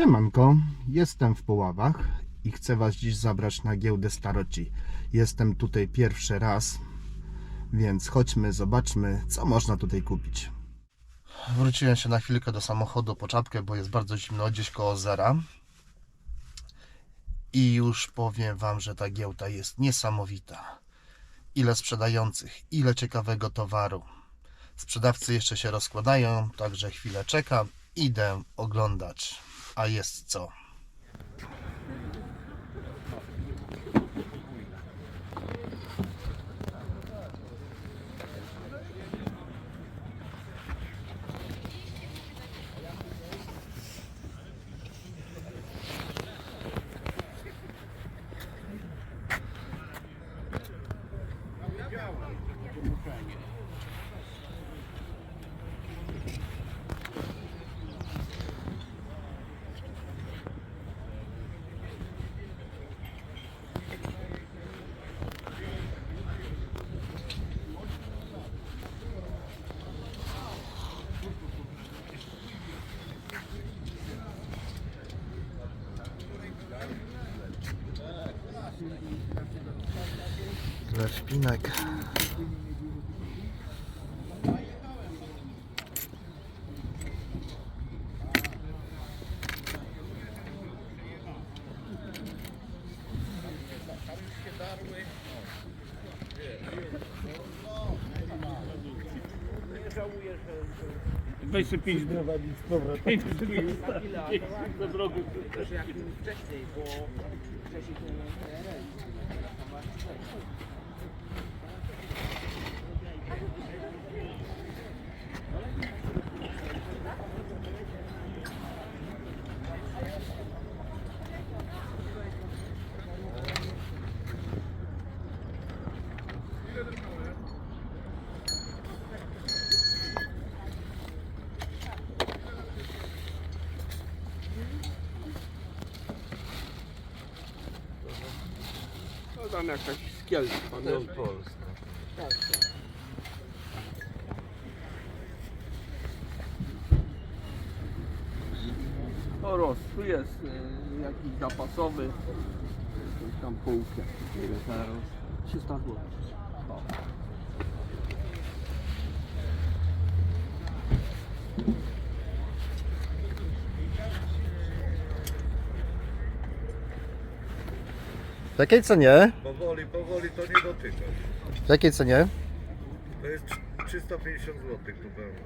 Siemanko, jestem w Poławach i chcę Was dziś zabrać na giełdę staroci. Jestem tutaj pierwszy raz, więc chodźmy, zobaczmy, co można tutaj kupić. Wróciłem się na chwilkę do samochodu po czapkę, bo jest bardzo zimno, gdzieś koło zera. I już powiem Wam, że ta giełda jest niesamowita. Ile sprzedających, ile ciekawego towaru. Sprzedawcy jeszcze się rozkładają, także chwilę czekam. Idę oglądać, a jest co. Tyle szpinek. Weź sobie pięć pięć do drogi. No tam jakaś skielska, pamiątka. Tak, tak. O roz, tu jest y, jakiś zapasowy, jakąś tam półkę. Ile teraz? 300 zł. O. W jakiej cenie? Powoli, powoli to nie dotyka. W jakiej cenie? To jest 350 zł tu pełno.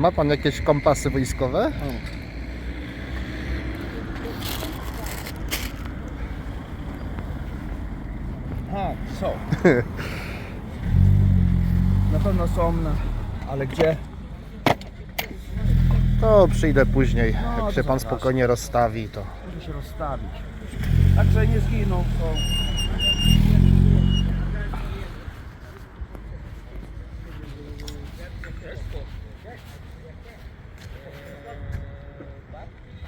Ma Pan jakieś kompasy wojskowe? A, są. Na pewno są, ale gdzie? To przyjdę później, No, jak to się Pan spokojnie rozstawi, to... Muszę się rozstawić. Także nie zginą, są.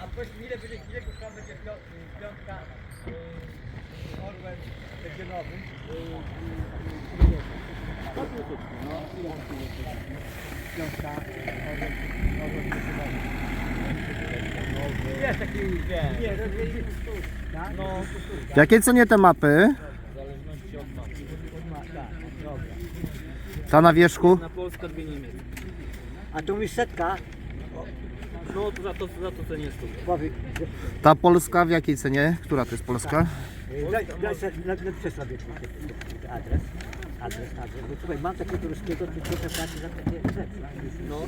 A powiedz mi, ile będzie, ile kosztowała będzie pią- piątka yy, Orwell będzie nowy? Jest taki, wie. Nie, to jest No, W jakiej cenie te mapy? w zależności od mapy. Tak, dobra. Ta na wierzchu? Na Polska, dwie Niemiec. A tu mi setka, no to za to, za to cenię stówę. Powiedz, Ta polska w jakiej cenie? Która to jest polska? Daj, daj sobie, napiszę sobie adres. Adres. Bo słuchaj, mam takiego ruskiego, ty trochę płaci za takie rzeczy. No.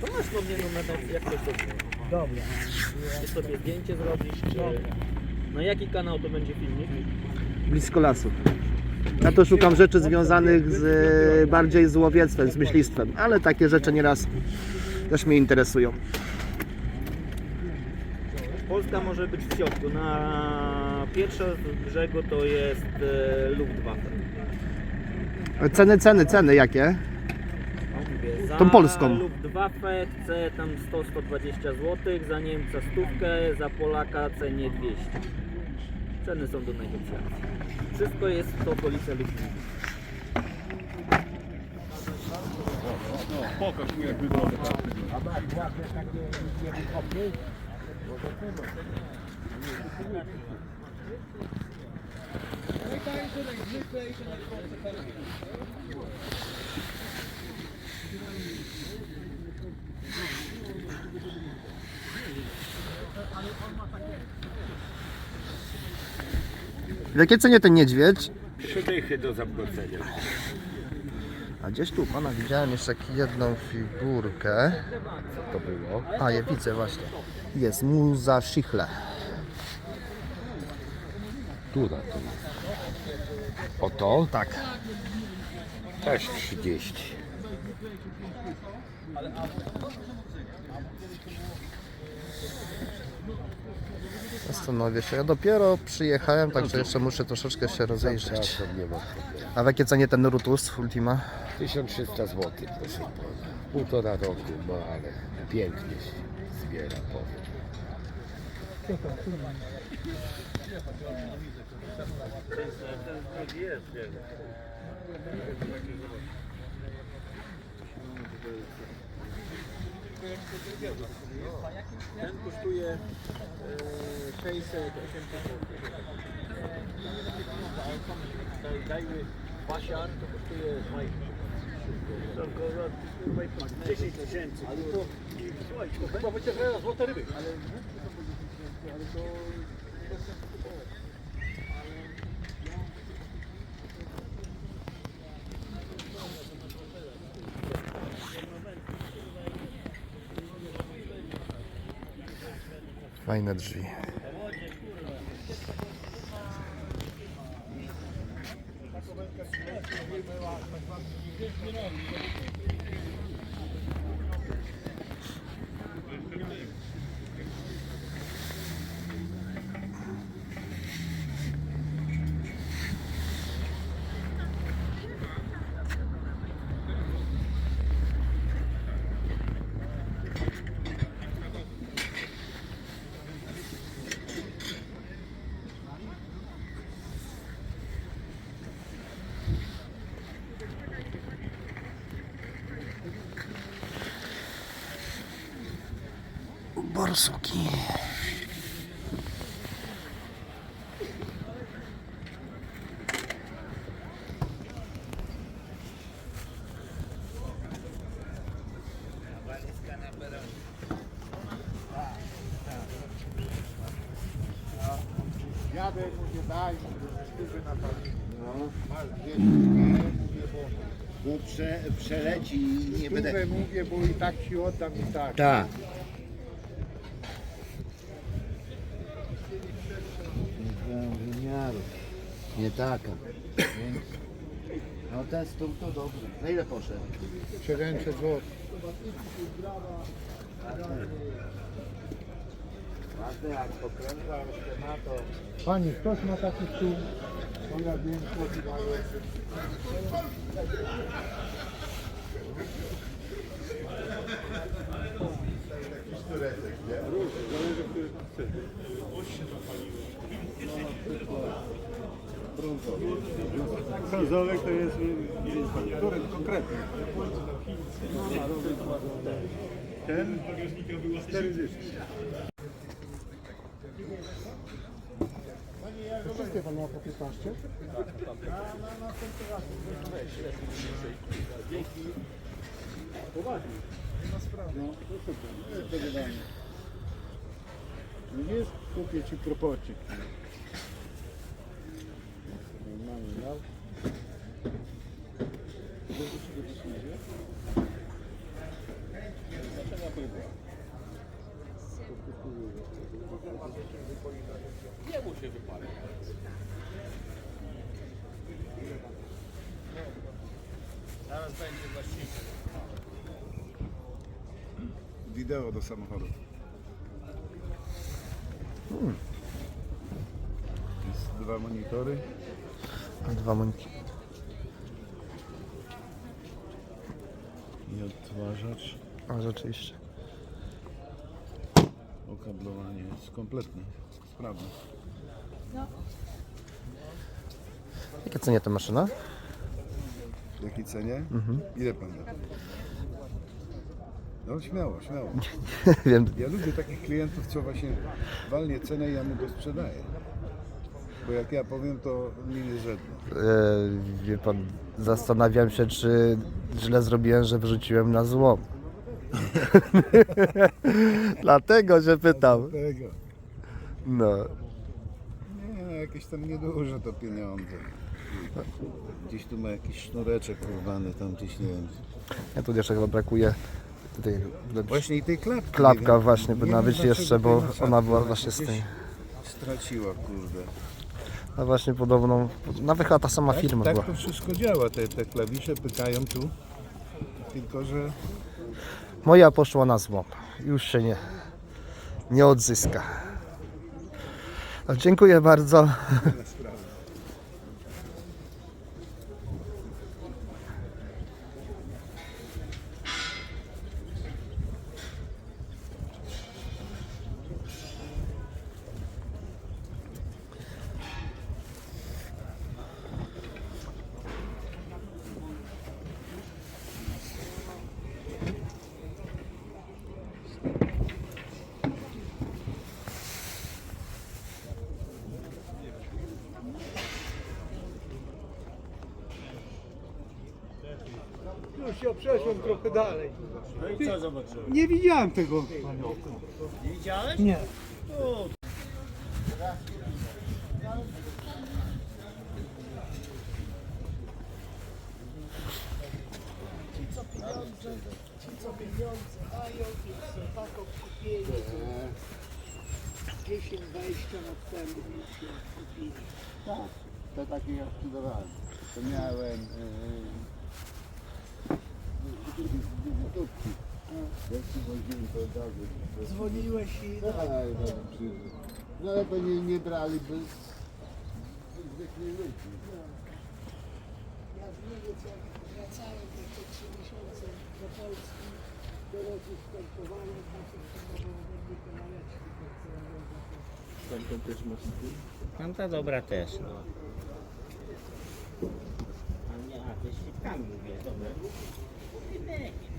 To masz do mnie numer, jak chcesz sobie. Dobra. Czy sobie zdjęcie zrobisz, czy... Na jaki kanał to będzie filmik? Blisko lasu. Ja to szukam rzeczy związanych z, bardziej z łowiectwem, z myślistwem, ale takie rzeczy nieraz też mnie interesują. Polska może być w środku. Na pierwsze z brzegu to jest e, Luftwaffe. Ceny, ceny, ceny jakie? No, mówię, za Tą polską. Luftwaffe chcę tam 100-120 zł, za Niemca stówkę, za Polaka cenie 200. Ceny są do negocjacji. Wszystko jest w okolicy Luftwaffe. W jakiej cenie ten niedźwiedź? Trzy dychy do zapłacenia. A gdzieś tu pana widziałem jeszcze jedną figurkę. Co to było? A, ja widzę właśnie. Jest muza Szichle. Która to jest? Oto? Tak. Też 30. Zastanowię się. Ja dopiero przyjechałem, także jeszcze muszę troszeczkę się rozejrzeć. Przepraszam, nie ma problemu. A w jakie cenie ten Rutus Ultima? 1300 zł, proszę pana. Półtora roku ma, ale pięknie się zbiera, powiem. Ten kosztuje 600 zł. Dajmy pasiar, to kosztuje 10 tysięcy. Ale to, złote ryby. Ale to... Fajne drzwi. Borsuki. Dziadek mówię, daj, duży na. No. Masz dwie mówię, bo Bo prze, przeleci i nie stówę mówię, bo i tak ci oddam i tak. Tak. Nie taka. Więc... No ten stół to dobry. Na ile poszedł? 700 zł. Ładny jak pokrętła, jeszcze ma to. Pani, ktoś ma taki stół? Ja wiem, co ci dają. Brązowy to jest który konkretny. Ten 4 dyszki. To wszystkie pan ma po 15? Poważnie. No, to super. No, jest dogadanie. No nie kupię ci proporcik. Wideo do samochodu. Jest dwa monitory. Dwa moniki. I odtwarzacz. A rzeczywiście. Okablowanie jest kompletne. Sprawne. Jakie cenie ta maszyna? W jakiej cenie? Ile pan da? No śmiało, śmiało. Wiem, Ja lubię takich klientów, co właśnie walnie cenę i ja mu go sprzedaję. Bo jak ja powiem, to mnie nie żedno. e, wie pan, zastanawiam się, czy źle zrobiłem, że wrzuciłem na złom. Dlatego się pytam. Tego. No. Nie, jakieś tam nieduże to pieniądze. Gdzieś tu ma jakiś sznureczek urwany, tam gdzieś nie wiem. Ja tu jeszcze chyba brakuje tej Właśnie i tej klapki. klapka nie wiem. właśnie Nie powinna wiem, dlaczego jeszcze, tej bo nasadki ona była ona właśnie z gdzieś tej. Straciła, kurde. No właśnie podobną, nawet chyba ta sama Tak, firma tak była. to wszystko działa, te, te klawisze pykają tu. Tylko, że Moja poszła na złom. Już się nie, nie odzyska. No, dziękuję bardzo. Już się przeszłem trochę dalej. No i co zobaczyłem? Nie widziałem tego. Nie widziałeś? Nie. to takie ja sprzedawałem. To miałem wizytówki. Jak to. Dzwoniłeś i... Tak, tak. No ale to nie, nie braliby zwykli ludzi. Jak z Niemiec jak wracałem te te trzy miesiące do Polski, do roku startowałem, potem próbowałem wykonać Tamta dobra też, no. A nie, a to świadkami mówię, dobra. Mówimy.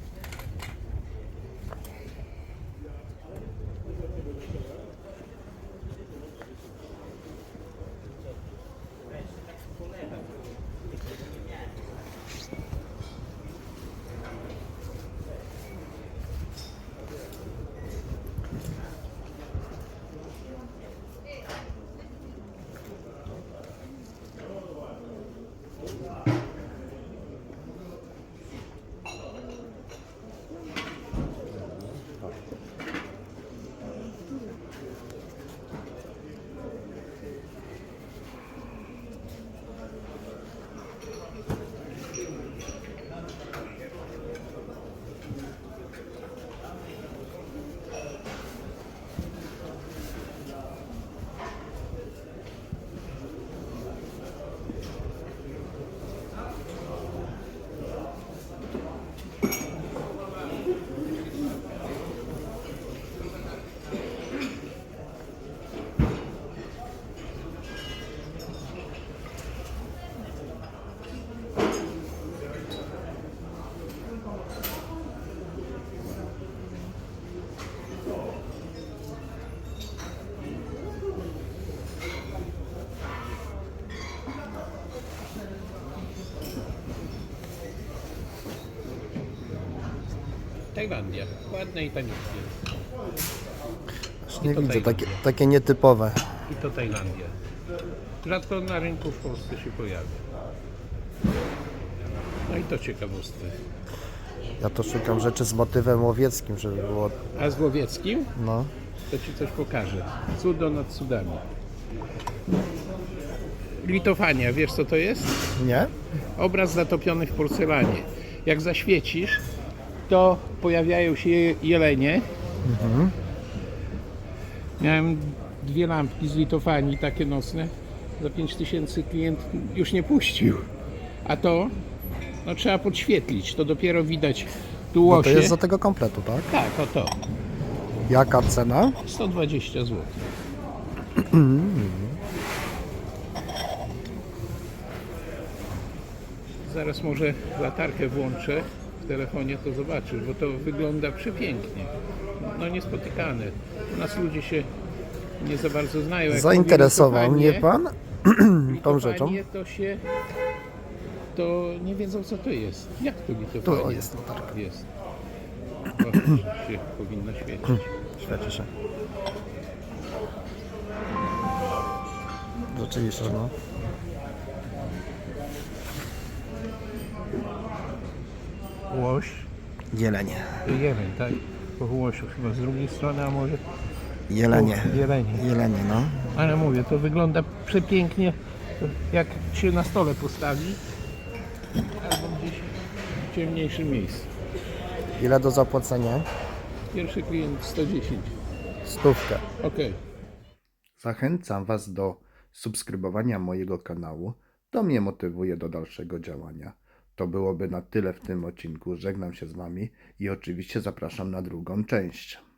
Tajlandia. Ładne i taniutkie. Nie to widzę, Tajlandia. takie, takie nietypowe. I to Tajlandia. Rzadko na rynku w Polsce się pojawia. No i to ciekawostka. Ja to szukam rzeczy z motywem łowieckim, żeby było, A z łowieckim no. to Ci coś pokażę. Cudo nad cudami. Litofania, wiesz co to jest? Nie? Obraz zatopiony w porcelanie. Jak zaświecisz, to pojawiają się jelenie. Miałem dwie lampki z litofanii, takie nocne. Za 5000 klient już nie puścił. A to no, trzeba podświetlić. To dopiero widać tu No to łosie. jest za tego kompletu, tak? Tak, o to. Jaka cena? 120 zł. Zaraz może latarkę włączę telefonie, to zobaczysz, bo to wygląda przepięknie. No niespotykane. U nas ludzie się nie za bardzo znają. Jak Zainteresował mnie pan tą rzeczą? to się to nie wiedzą co to jest. Jak to litofanie? Tu jest latarka. Jest. O, się powinno świecić. Świeci się. Rzeczywiście, no. Łoś. Jelenie. Jeleń, tak? Po łosiu chyba z drugiej strony, a może Jelenie. U, jelenie. Jelenie, no. Ale mówię, to wygląda przepięknie, jak się na stole postawi albo gdzieś w ciemniejszym miejscu. Ile do zapłacenia? Pierwszy klient 110. Stówkę. Okej. Zachęcam Was do subskrybowania mojego kanału. To mnie motywuje do dalszego działania. To byłoby na tyle w tym odcinku. Żegnam się z Wami i oczywiście zapraszam na drugą część.